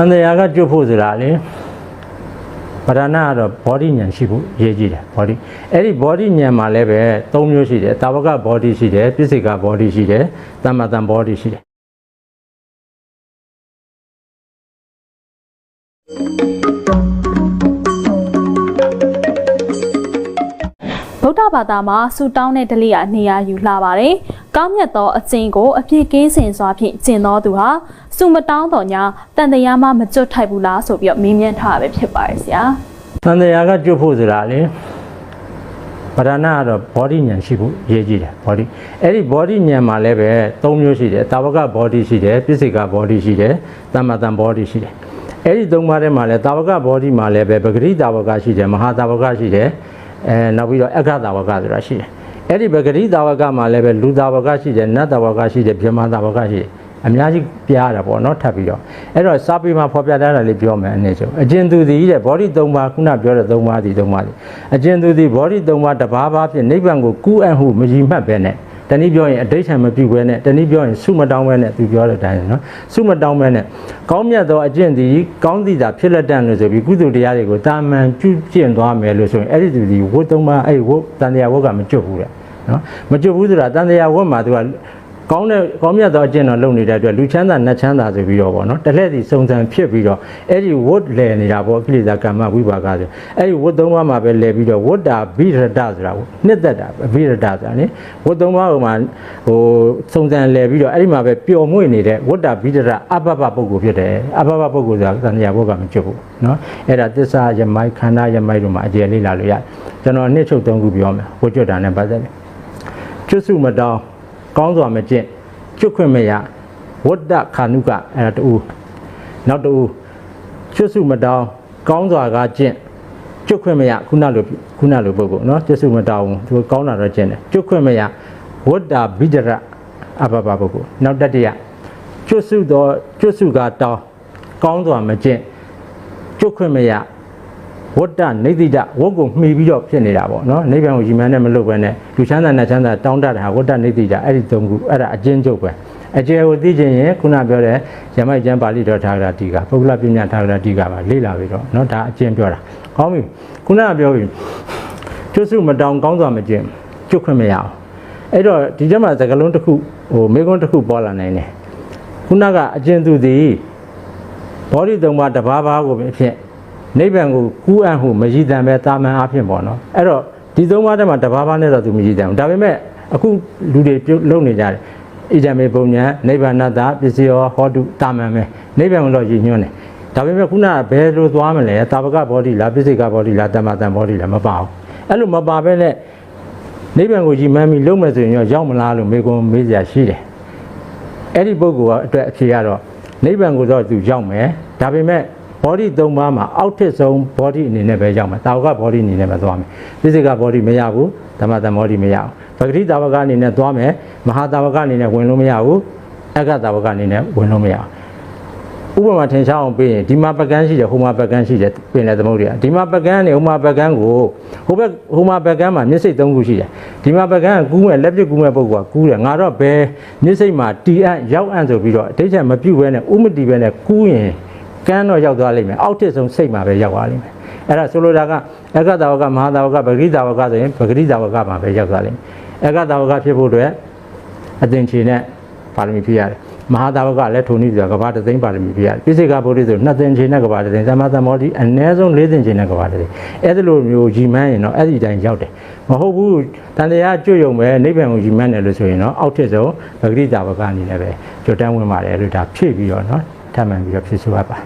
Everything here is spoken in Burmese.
အန္တရာကကျွတ်ဖို့ဆိုတာလေပရဏကတော့ body ဉာဏ်ရှိဖို့အရေးကြီးတယ် body အဲ့ဒီ body ဉာဏ်မှာလည်းပဲ၃မျိုးရှိတယ်တာဝက body ရှိတယ်ပြစ္ဆေက body ရှိတယ်တမ္မတန် body ရှိတယ် ဘာသာမှာဆူတောင်းတဲ့ဒလိယနေရာယူလာပါတယ်။ကောင်းမြတ်သောအကျင့်ကိုအပြည့်ကင်းစင်စွာဖြင့်ကျင့်တော်သူဟာဆူမတောင်းတော်ညာတန်တရားမှမကျွတ်ထိုက်ဘူးလားဆိုပြီးတော့မေးမြန်းထားတာပဲဖြစ်ပါတယ်ဆရာ။တန်တရားကကျွတ်ဖို့ဆိုတာလေပရဏကတော့ body ဉာဏ်ရှိဖို့အရေးကြီးတယ် body အဲ့ဒီ body ဉာဏ်မှာလည်းပဲ၃မျိုးရှိတယ်တာဝက body ရှိတယ်ပြစ္ဆေက body ရှိတယ်တမ္မတန် body ရှိတယ်အဲ့ဒီ၃ပါးထဲမှာလည်းတာဝက body မှာလည်းပဲပဂရိတာဝကရှိတယ်မဟာတာဝကရှိတယ် အဲနောက်ပြီးတော့အက္ခတာဝကဆိုတာရှိတယ်အဲ့ဒီပဂရိတာဝကမှာလည်းပဲလူတာဝကရှိတယ်နတ်တာဝကရှိတယ်ဗြဟ္မာတာဝကရှိတယ်အများကြီးပြားတာပေါ့နော်ထပ်ပြီးတော့အဲ့တော့စာပေမှာဖော်ပြထားတာလေးပြောမယ်အနေဆုံးအကျဉ်သူသည်တဲ့ body ၃ပါးခုနပြောတဲ့၃ပါးဒီ၃ပါးဒီအကျဉ်သူသည် body ၃ပါးတစ်ပါးပါးဖြင့်နိဗ္ဗာန်ကိုကူးအံ့ဟုမကြီးမှတ်ပဲနဲ့ တနည်းပြောရင်အဋိဋ္ဌံမပြုတ်ပဲနဲ့တနည်းပြောရင်ဆုမတောင်းပဲနဲ့သူပြောတဲ့အတိုင်းနော်ဆုမတောင်းပဲနဲ့ကောင်းမြတ်သောအကျင့်သည်ကောင်းသည့်သာဖြစ်လက်တတ်လို့ဆိုပြီးကုသိုလ်တရားတွေကိုတာမန်ပြုကျင့်သွားမယ်လို့ဆိုရင်အဲ့ဒီသူဒီဝတ်၃ပါးအဲ့ဒီဝတ်တန်တရားဝတ်ကမကျွတ်ဘူးတဲ့နော်မကျွတ်ဘူးဆိုတာတန်တရားဝတ်မှာသူက ကောင်းတဲ့ကောင်းမြတ်သောအကျင့်တော်လုပ်နေတဲ့အတွက်လူချမ်းသာနတ်ချမ်းသာဆိုပြီးတော့ဗောနော်တစ်လှည့်စီစုံစံဖြစ်ပြီးတော့အဲ့ဒီဝတ်လဲနေတာဗောကိလေသာကမ္မဝိပါကဆိုအဲ့ဒီဝတ်သုံးပါးမှာပဲလဲပြီးတော့ဝတ်တာဘိရတဆိုတာကိုနှစ်သက်တာဘိရတဆိုတာနိဝတ်သုံးပါးဟိုမှာဟိုစုံစံလဲပြီးတော့အဲ့ဒီမှာပဲပျော်မွေ့နေတဲ့ဝတ်တာဘိရတအဘဘပုဂ္ဂိုလ်ဖြစ်တယ်အဘဘပုဂ္ဂိုလ်ဆိုတာသံဃာဘုကမကျွတ်ဘူးနော်အဲ့ဒါသစ္စာယမိုက်ခန္ဓာယမိုက်တို့မှာအကျယ်လေးလာလို့ရတယ်ကျွန်တော်နှစ်ချုပ်သုံးခုပြောမယ်ဝတ်ကျွတ်တာနဲ့ပတ်သက်တယ်ကျွတ်စုမတောင်း ကောင်းစွာမကျင့်ကျွတ်ခွင့်မရဝတ္တခာနုကအဲ့ဒါတူနောက်တူကျွတ်စုမတောင်းကောင်းစွာကကျင့်ကျွတ်ခွင့်မရခုနလိုခုနလိုပုဂ္ဂိုလ်နော်ကျွတ်စုမတောင်းသူကောင်းတာတော့ကျင့်တယ်ကျွတ်ခွင့်မရဝတ္တဘိဒရအဘဘပုဂ္ဂိုလ်နောက်တတိယကျွတ်စုတော့ကျွတ်စုကတောင်းကောင်းစွာမကျင့်ကျွတ်ခွင့်မရ ဝတ္တနေတိတဝတ်ကိုမှီပြီးတော့ဖြစ်နေတာပေါ့နော်နိဗ္ဗာန်ကိုရည်မှန်းနဲ့မလုပ်ဘဲနဲ့လူချမ်းသာနဲ့ချမ်းသာတောင်းတတာဝတ္တနေတိတအဲ့ဒီသုံးခုအဲ့ဒါအကျဉ်းချုပ်ပဲအကျယ်ကိုသိခြင်းရင်ခုနပြောတဲ့ရမိုက်ကျမ်းပါဠိတော်ထာဂရတိကပုဂ္ဂလပညာထာဂရတိကပါလေ့လာပြီးတော့နော်ဒါအကျဉ်းပြောတာကောင်းပြီခုနကပြောပြီကျွတ်စုမတောင်းကောင်းစွာမကျင့်ကျွတ်ခွင့်မရအောင်အဲ့တော့ဒီကျမ်းမှာသကလုံးတစ်ခုဟိုမေကွန်းတစ်ခုပေါ်လာနိုင်တယ်ခုနကအကျဉ်းသူသည်ဘောဓိသုံးပါးတစ်ပါးပါးကိုပဲဖြစ် နိဗ္ဗာန်ကိုကူးအံ့ဟုမရည်တန်ပဲတာမန်အဖြစ်ပေါ့နော်အဲ့တော့ဒီသုံးပါးထဲမှာတစ်ပါးပါးနဲ့တော့သူမရည်တန်ဘူးဒါပေမဲ့အခုလူတွေပြုတ်လုပ်နေကြတယ်ဣဒံမေပုံညာနိဗ္ဗာနတပစ္စယောဟောတုတာမန်ပဲနိဗ္ဗာန်ကိုတော့ရည်ညွှန်းတယ်ဒါပေမဲ့ခုနကဘယ်လိုသွားမလဲတာဝကဘောဓိလားပစ္စေကဘောဓိလားတမ္မာတန်ဘောဓိလားမပါဘူးအဲ့လိုမပါဘဲနဲ့နိဗ္ဗာန်ကိုရည်မှန်းပြီးလုပ်မယ်ဆိုရင်ရောရောက်မလားလို့မေကွန်မေးစရာရှိတယ်အဲ့ဒီပုဂ္ဂိုလ်ကအတွက်အဖြေကတော့နိဗ္ဗာန်ကိုတော့သူရောက်မယ်ဒါပေမဲ့ body ၃ပါးမှာအောက်ထစ်ဆုံး body အနေနဲ့ပဲရောက်မယ်တာဝက body အနေနဲ့ပဲသွားမယ် physical body မရဘူးဓမ္မတန် body မရဘူးပဂတိတာဝကအနေနဲ့သွားမယ်မဟာတာဝကအနေနဲ့ဝင်လို့မရဘူးအက္ခတာဝကအနေနဲ့ဝင်လို့မရဘူးဥပမာထင်ရှားအောင်ပြီးရင်ဒီမှာပကန်းရှိတယ်ဟိုမှာပကန်းရှိတယ်ပြင်တဲ့သမုဒ္ဒရာဒီမှာပကန်းနေဟိုမှာပကန်းကိုဟိုဘက်ဟိုမှာပကန်းမှာမျက်စိ၃ခုရှိတယ်ဒီမှာပကန်းကကူးမဲ့လက်ပြကူးမဲ့ပုဂ္ဂိုလ်ကကူးတယ်ငါတော့ဘယ်မျက်စိမှာတီအပ်ရောက်အံ့ဆိုပြီးတော့အတိတ်ချက်မပြုတ်ဘဲနဲ့ဥမတီဘဲနဲ့ကူးရင် ကန်းတော့ရောက်သွားလိမ့်မယ်အောက်ထစ်ဆုံးစိတ်မှာပဲရောက်သွားလိမ့်မယ်အဲ့ဒါဆိုလိုတာကအက္ခတာဝကမဟာတာဝကပဂရိတာဝကဆိုရင်ပဂရိတာဝကမှာပဲရောက်သွားလိမ့်မယ်အက္ခတာဝကဖြစ်ဖို့အတွက်အသင်ချေနဲ့ပါရမီဖြည့်ရတယ်မဟာတာဝကလည်းထုံနည်းဆိုတာကဘာတသိန်းပါရမီဖြည့်ရတယ်ပြစ္ဆေကဗုဒ္ဓဆိုနှစ်သင်ချေနဲ့ကဘာတသိန်းသမသမောတိအနည်းဆုံး၄သင်ချေနဲ့ကဘာတသိန်းအဲ့ဒီလိုမျိုးကြီးမန်းရင်တော့အဲ့ဒီအတိုင်းရောက်တယ်မဟုတ်ဘူးတန်တရားကျွတ်ယုံပဲနိဗ္ဗာန်ကိုကြီးမန်းတယ်လို့ဆိုရင်တော့အောက်ထစ်ဆုံးပဂရိတာဝကအနေနဲ့ပဲကြွတန်းဝင်ပါတယ်လို့ဒါဖြည့်ပြီးတော့နော် ထပ်မံပြီးတော့ဖြည့်ဆိုရပါ